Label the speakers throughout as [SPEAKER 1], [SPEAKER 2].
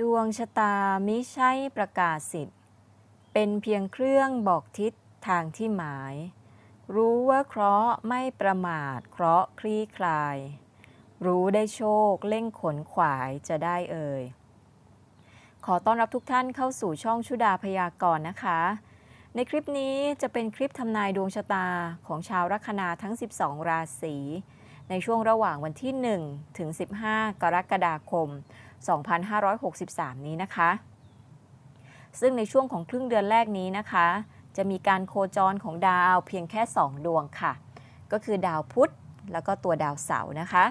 [SPEAKER 1] ดวงชะตามิใช่ประกาศสิทธิ์ เป็นเพียงเครื่องบอกทิศทางที่หมาย รู้ว่าเคราะห์ไม่ประมาทเคราะห์คลี่คลาย รู้ได้โชคเล่งขนขวายจะได้เอ่ย ขอต้อนรับทุกท่านเข้าสู่ช่องชุดาพยากรณ์นะคะ ในคลิปนี้จะเป็นคลิปทำนายดวงชะตาของชาวลัคนาทั้ง 12 ราศี ในช่วงระหว่างวันที่ 1 ถึง 15 กรกฎาคม 2563 นี้นะคะ ซึ่งในช่วงของครึ่งเดือนแรกนี้นะคะ จะมีการโคจรของดาวเพียงแค่ 2 ดวงค่ะ ก็คือดาวพุธแล้วก็ตัวดาวเสาร์นะคะ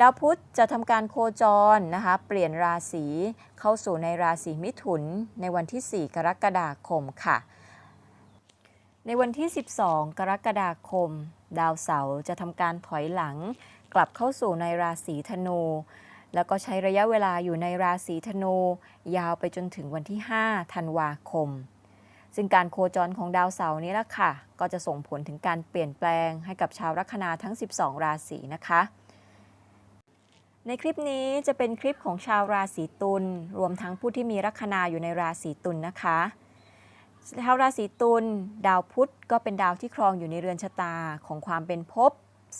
[SPEAKER 1] ดาวพุธจะทำการโคจรนะคะ เปลี่ยนราศีเข้าสู่ในราศีมิถุนในวันที่ 4 กรกฎาคมค่ะ ในวันที่ 12 กรกฎาคม ดาวเสาร์จะทำการถอยหลัง กลับเข้าสู่ในราศีธนู แล้วก็ใช้ระยะเวลาอยู่ในราศีธนู ยาวไปจนถึงวันที่ 5 ธันวาคม ซึ่งการโคจรของดาวเสาร์นี้ละค่ะ ก็จะส่งผลถึงการเปลี่ยนแปลงให้กับชาวลัคนาทั้ง 12 ราศีนะคะในคลิปนี้จะเป็นคลิปของชาวราศีตุลรวมทั้งผู้ที่มีลัคนาอยู่ในราศีตุลนะคะ ชาวราศีตุลดาวพุธก็เป็นดาวที่ครองอยู่ในเรือนชะตาของความเป็นภพ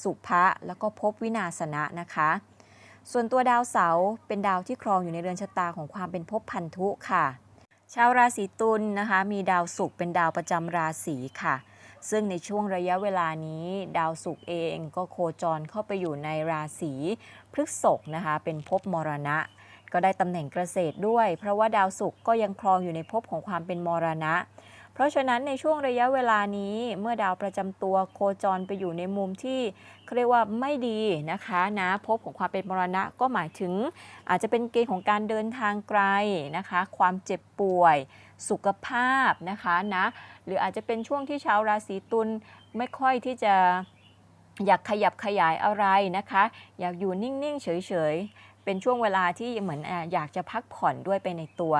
[SPEAKER 1] สุภะแล้วก็ภพวินาศนะนะคะ ส่วนตัวดาวเสาร์เป็นดาวที่ครองอยู่ในเรือนชะตาของความเป็นภพพันธุค่ะ ชาวราศีตุลนะคะ มีดาวศุกร์เป็นดาวประจำราศีค่ะ ซึ่งในช่วงระยะเวลานี้ ดาวศุกร์เองก็โคจรเข้าไปอยู่ในราศีพฤษภนะคะ เป็นภพมรณะ ก็ได้ตำแหน่งเกษตรด้วย เพราะว่าดาวศุกร์ก็ยังครองอยู่ในภพของความเป็นมรณะ เพราะฉะนั้นในช่วงระยะเวลานี้เมื่อดาวประจำตัวโคจรไปอยู่ในมุมที่เรียกว่าไม่ดีนะคะนะภพของความเป็นมรณะก็หมายถึง อาจจะเป็นเกณฑ์ของการเดินทางไกลนะคะ ความเจ็บป่วย สุขภาพนะคะนะหรืออาจจะเป็นช่วงที่ชาวราศีตุลไม่ค่อยที่จะอยากขยับขยายอะไรนะคะ อยากอยู่นิ่ง ๆ เฉยๆ เป็นช่วงเวลาที่เหมือนอยากจะพักผ่อนด้วยไปในตัว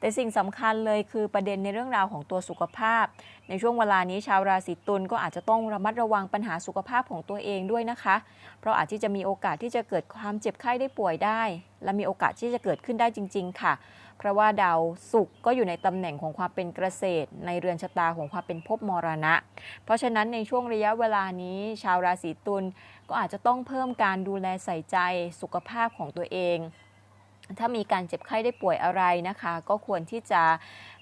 [SPEAKER 1] แต่สิ่งสำคัญเลยคือประเด็นในเรื่องราวของตัวสุขภาพ ในช่วงเวลานี้ชาวราศีตุลก็อาจจะต้องระมัดระวังปัญหาสุขภาพของตัวเองด้วยนะคะ เพราะอาจที่จะมีโอกาสที่จะเกิดความเจ็บไข้ได้ป่วยได้ และมีโอกาสที่จะเกิดขึ้นได้จริง ๆ ค่ะ เพราะว่าดาวศุกร์ก็อยู่ในตำแหน่งของความเป็นเกษตร ในเรือนชะตาของความเป็นภพมรณะ เพราะฉะนั้นในช่วงระยะเวลานี้ ชาวราศีตุล ก็อาจจะต้องเพิ่มการดูแลใส่ใจสุขภาพของตัวเอง ถ้ามีการเจ็บไข้ได้ป่วยอะไรนะคะ ก็ควรที่จะ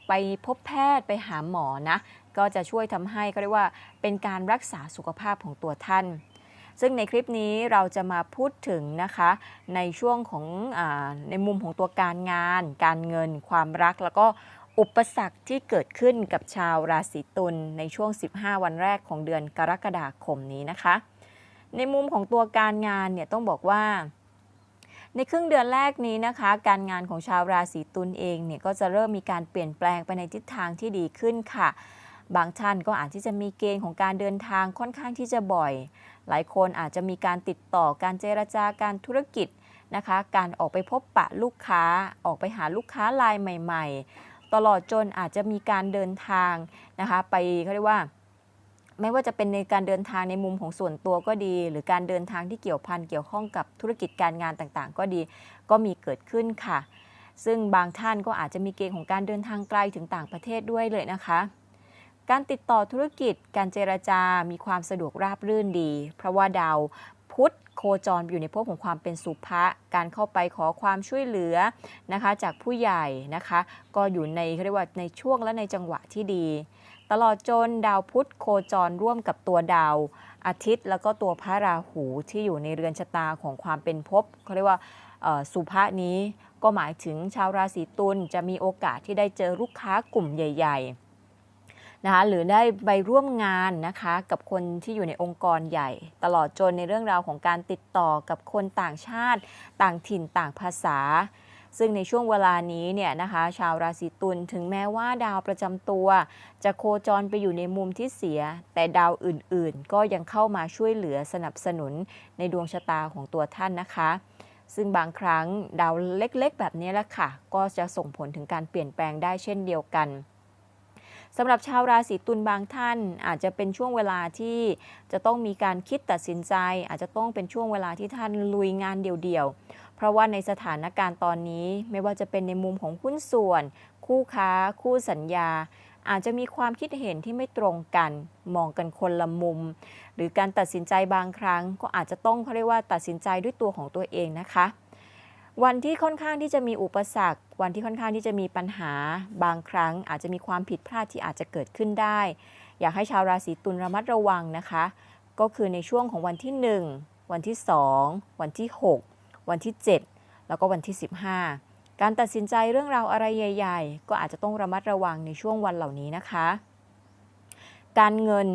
[SPEAKER 1] ไปพบแพทย์ไปหาหมอนะ ก็จะช่วยทำให้ก็เรียกว่าเป็นการรักษาสุขภาพของตัวท่าน ซึ่งในคลิปนี้เราจะมาพูดถึงนะคะ ในช่วงของอในมุมของตัวการงาน การเงิน ความรักแล้วก็อุปสรรคที่เกิดขึ้นกับชาวราศีตุลในช่วง 15 วันแรกของเดือนกรกฎาคมนี้นะคะ ในมุมของตัวการงานเนี่ยต้องบอกว่า ในครึ่งเดือนแรกนี้นะคะ การงานของชาวราศีตุลเองเนี่ยก็จะเริ่มมีการเปลี่ยนแปลงไปในทิศทางที่ดีขึ้นค่ะ บางท่านก็อาจที่จะมีเกณฑ์ของการเดินทางค่อนข้างที่จะบ่อย หลายคนอาจจะมีการติดต่อการเจรจาการธุรกิจนะคะ การออกไปพบปะลูกค้าออกไปหาลูกค้ารายใหม่ ๆ ตลอดจนอาจจะมีการเดินทางนะคะ ไปเขาเรียกว่า ไม่ว่าจะเป็นในการเดินทางในมุมของส่วนตัวก็ดี หรือการเดินทางที่เกี่ยวพันเกี่ยวข้องกับธุรกิจการงานต่างๆ ก็ดี ก็มีเกิดขึ้นค่ะ ซึ่งบางท่านก็อาจจะมีเกณฑ์ของการเดินทางไกลถึงต่างประเทศด้วยเลยนะคะ การติดต่อธุรกิจ การเจรจา มีความสะดวกราบรื่นดี เพราะว่าดาวพุธโคจรอยู่ในภพของความเป็นสุภะ การเข้าไปขอความช่วยเหลือนะคะ จากผู้ใหญ่นะคะ ก็อยู่ในเขาเรียกว่าในช่วงและในจังหวะที่ดี ตลอดจนดาวพุธโคจรร่วมกับตัวดาวอาทิตย์ แล้วก็ตัวพระราหูที่อยู่ในเรือนชะตาของความเป็นภพเขาเรียกว่าสุภะนี้ก็หมายถึงชาวราศีตุลจะมีโอกาสที่ได้เจอลูกค้ากลุ่มใหญ่ ๆ นะคะหรือได้ไปร่วมงานนะคะกับคนที่อยู่ในองค์กรใหญ่ ตลอดจนในเรื่องราวของการติดต่อกับคนต่างชาติ ต่างถิ่นต่างภาษา ซึ่งในช่วงเวลานี้เนี่ยนะคะชาวราศีตุลถึงแม้ว่าดาวประจำตัว จะโคจรไปอยู่ในมุมที่เสีย แต่ดาวอื่นๆ ก็ยังเข้ามาช่วยเหลือสนับสนุนในดวงชะตาของตัวท่านนะคะซึ่งบางครั้งดาวเล็กๆ แบบนี้แหละค่ะ ก็จะส่งผลถึงการเปลี่ยนแปลงได้เช่นเดียวกันสำหรับชาวราศีตุลบางท่าน อาจจะเป็นช่วงเวลาที่จะต้องมีการคิดตัดสินใจ อาจจะต้องเป็นช่วงเวลาที่ท่านลุยงานเดี่ยวๆ ราะว่าในสถานการณ์ตอนนี้ไม่ว่าจะเป็นในมุมของหุ้นส่วน คู่ค้า คู่สัญญา อาจจะมีความคิดเห็นที่ไม่ตรงกัน มองกันคนละมุม หรือการตัดสินใจบางครั้ง ก็อาจจะต้องเขาเรียกว่าตัดสินใจด้วยตัวของตัวเองนะคะ วันที่ค่อนข้างที่จะมีอุปสรรค วันที่ค่อนข้างที่จะมีปัญหา บางครั้ง อาจจะมีความผิดพลาดที่อาจจะเกิดขึ้นได้ อยากให้ชาวราศีตุลระมัดระวังนะคะ ก็คือในช่วงของวันที่ 1 วันที่ 2 วันที่ 6 วันที่ 7 แล้วก็วันที่ 15 การตัดสินใจเรื่องราวอะไรใหญ่ ๆ ก็อาจจะต้องระมัดระวังในช่วงวันเหล่านี้นะคะ การเงิน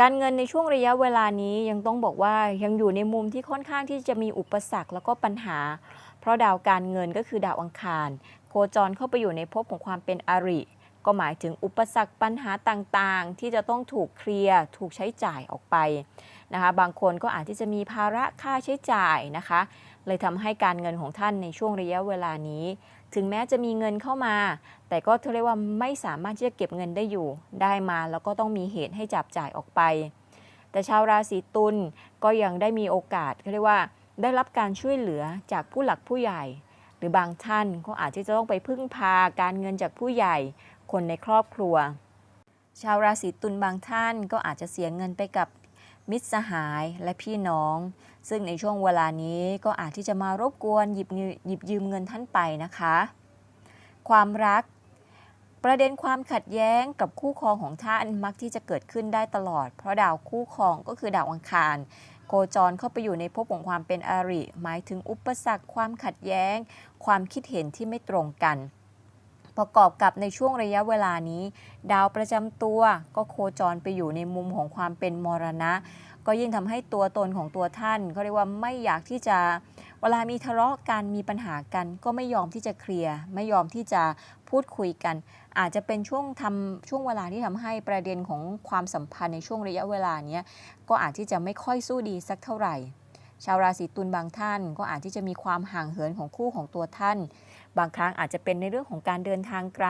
[SPEAKER 1] การเงินในช่วงระยะเวลานี้ยังต้องบอกว่ายังอยู่ในมุมที่ค่อนข้างที่จะมีอุปสรรคแล้วก็ปัญหา เพราะดาวการเงินก็คือดาวอังคาร โคจรเข้าไปอยู่ในภพของความเป็นอริ ก็หมายถึงอุปสรรคปัญหาต่างๆ ที่จะต้องถูกเคลียร์ถูกใช้จ่ายออกไปนะคะบางคนก็อาจที่จะมีภาระค่าใช้จ่ายนะคะ เลยทำให้การเงินของท่านในช่วงระยะเวลานี้ ถึงแม้จะมีเงินเข้ามา แต่ก็เรียกว่าไม่สามารถที่จะเก็บเงินได้อยู่ ได้มาแล้วก็ต้องมีเหตุให้จับจ่ายออกไป แต่ชาวราศีตุลก็ยังได้มีโอกาสเขาเรียกว่าได้รับการช่วยเหลือจากผู้หลักผู้ใหญ่ หรือบางท่านก็อาจจะต้องไปพึ่งพาการเงินจากผู้ใหญ่ คนในครอบครัว ชาวราศีตุลบางท่านก็อาจจะเสียเงินไปกับมิตรสหายและพี่น้อง ซึ่งในช่วงเวลานี้ก็อาจที่จะมารบกวนหยิบหยิบยืมเงินท่านไปนะคะ ความรัก ประเด็นความขัดแย้งกับคู่ครองของท่านมักที่จะเกิดขึ้นได้ตลอด เพราะดาวคู่ครองก็คือดาวอังคาร โคจรเข้าไปอยู่ในภพของความเป็นอริ หมายถึงอุปสรรคความขัดแย้ง ความคิดเห็นที่ไม่ตรงกัน ประกอบกับในช่วงระยะเวลานี้ ดาวประจำตัวก็โคจรไปอยู่ในมุมของความเป็นมรณะ ก็ยิ่งทำให้ตัวตนของตัวท่านเขาเรียกว่าไม่อยากที่จะเวลามีทะเลาะกันมีปัญหากัน ก็ไม่ยอมที่จะเคลียร์ไม่ยอมที่จะพูดคุยกัน อาจจะเป็นช่วงทำช่วงเวลาที่ทำให้ประเด็นของความสัมพันธ์ในช่วงระยะเวลาเนี้ยก็อาจที่จะไม่ค่อยสู้ดีสักเท่าไหร่ ชาวราศีตุลบางท่านก็อาจที่จะมีความห่างเหินของคู่ของตัวท่าน บางครั้งอาจจะเป็นในเรื่องของการเดินทางไกล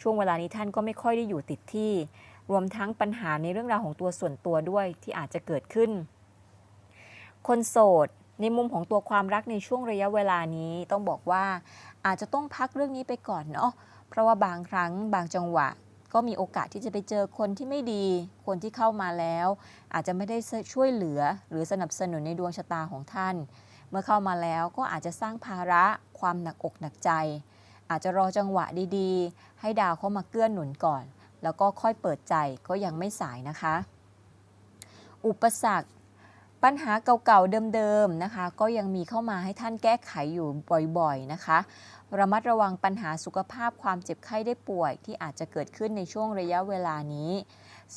[SPEAKER 1] ช่วงเวลานี้ท่านก็ไม่ค่อยได้อยู่ติดที่ รวมทั้งปัญหาในเรื่องราวของตัวส่วนตัวด้วยที่อาจจะเกิดขึ้น คนโสดในมุมของตัวความรักในช่วงระยะเวลานี้ต้องบอกว่าอาจจะต้องพักเรื่องนี้ไปก่อนเนาะเพราะว่าบางครั้งบางจังหวะ ก็มีโอกาสที่จะไปเจอคนที่ไม่ดี คนที่เข้ามาแล้ว อาจจะไม่ได้ช่วยเหลือ หรือสนับสนุนในดวงชะตาของท่าน เมื่อเข้ามาแล้วก็อาจจะสร้างภาระความหนักอกหนักใจ อาจจะรอจังหวะดีๆ ให้ดาวเข้ามาเกื้อนหนุนก่อน แล้วก็ค่อยเปิดใจก็ยังไม่สายนะคะ อุปสรรค ปัญหาเก่าๆเดิมๆนะคะ ก็ยังมีเข้ามาให้ท่านแก้ไขอยู่บ่อยๆนะคะ ระมัดระวังปัญหาสุขภาพความเจ็บไข้ได้ป่วย ที่อาจจะเกิดขึ้นในช่วงระยะเวลานี้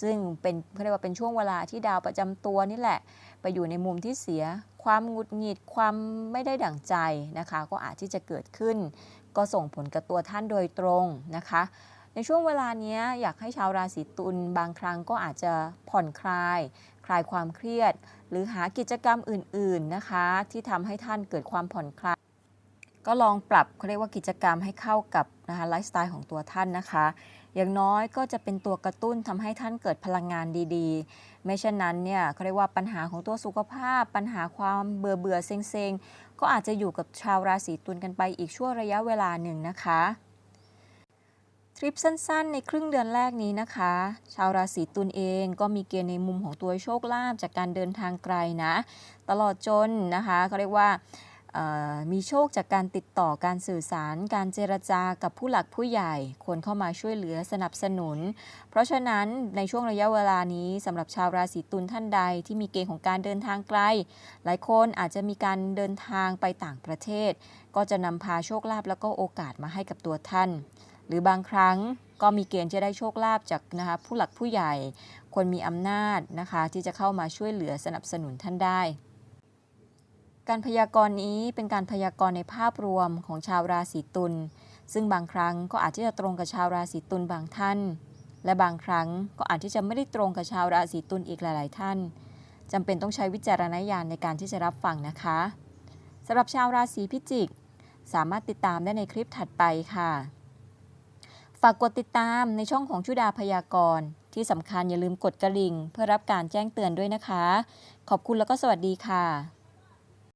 [SPEAKER 1] ซึ่งเป็นเขาเรียกว่าเป็นช่วงเวลาที่ดาวประจำตัวนี่แหละ ไปอยู่ในมุมที่เสีย ความหงุดหงิดความไม่ได้ดั่งใจนะคะ ก็อาจที่จะเกิดขึ้น ก็ส่งผลกับตัวท่านโดยตรงนะคะ ในช่วงเวลานี้อยากให้ชาวราศีตุลบางครั้งก็อาจจะผ่อนคลาย คลายความเครียด หรือหากิจกรรมอื่น ๆนะคะ ที่ทำให้ท่านเกิดความผ่อนคลาย ก็ลองปรับเขาเรียกว่ากิจกรรมให้เข้ากับนะคะไลฟ์สไตล์ของตัวท่านนะคะ อย่างน้อยก็จะเป็นตัวกระตุ้นทำให้ท่านเกิดพลังงานดีๆ ไม่เช่นนั้นเนี่ยเขาเรียกว่าปัญหาของตัวสุขภาพ ปัญหาความเบื่อเบื่อเซ็งๆก็อาจจะอยู่กับชาวราศีตุลกันไปอีกช่วงระยะเวลาหนึ่งนะคะ ทริปสั้นๆ ในครึ่งเดือนแรกนี้นะคะ ชาวราศีตุลเองก็มีเกณฑ์ในมุมของตัวโชคลาภจากการเดินทางไกลนะ ตลอดจนนะคะเขาเรียกว่ามีโชคจากการติดต่อการสื่อสาร การเจรจากับผู้หลักผู้ใหญ่คนเข้ามาช่วยเหลือสนับสนุน เพราะฉะนั้นในช่วงระยะเวลานี้สำหรับชาวราศีตุลท่านใดที่มีเกณฑ์ของการเดินทางไกล หลายคนอาจจะมีการเดินทางไปต่างประเทศ ก็จะนำพาโชคลาภแล้วก็โอกาสมาให้กับตัวท่าน หรือบางครั้งก็มีเกณฑ์จะได้โชคลาภจากนะคะผู้หลักผู้ใหญ่ คนมีอำนาจนะคะที่จะเข้ามาช่วยเหลือสนับสนุนท่านได้ การพยากรณ์นี้เป็นการพยากรณ์ในภาพรวมของชาวราศีตุลซึ่งบางครั้งก็อาจที่จะตรงกับชาวราศีตุลบางท่าน และบางครั้งก็อาจที่จะไม่ได้ตรงกับชาวราศีตุลอีกหลาย ๆ ท่านจำเป็นต้องใช้วิจารณญาณในการที่จะรับฟังนะคะสำหรับชาวราศีพิจิก สามารถติดตามได้ในคลิปถัดไปค่ะ ฝากกดติดตามในช่องของชุดาพยากรณ์ ที่สำคัญอย่าลืมกดกระดิ่ง เพื่อรับการแจ้งเตือนด้วยนะคะ ขอบคุณแล้วก็สวัสดีค่ะ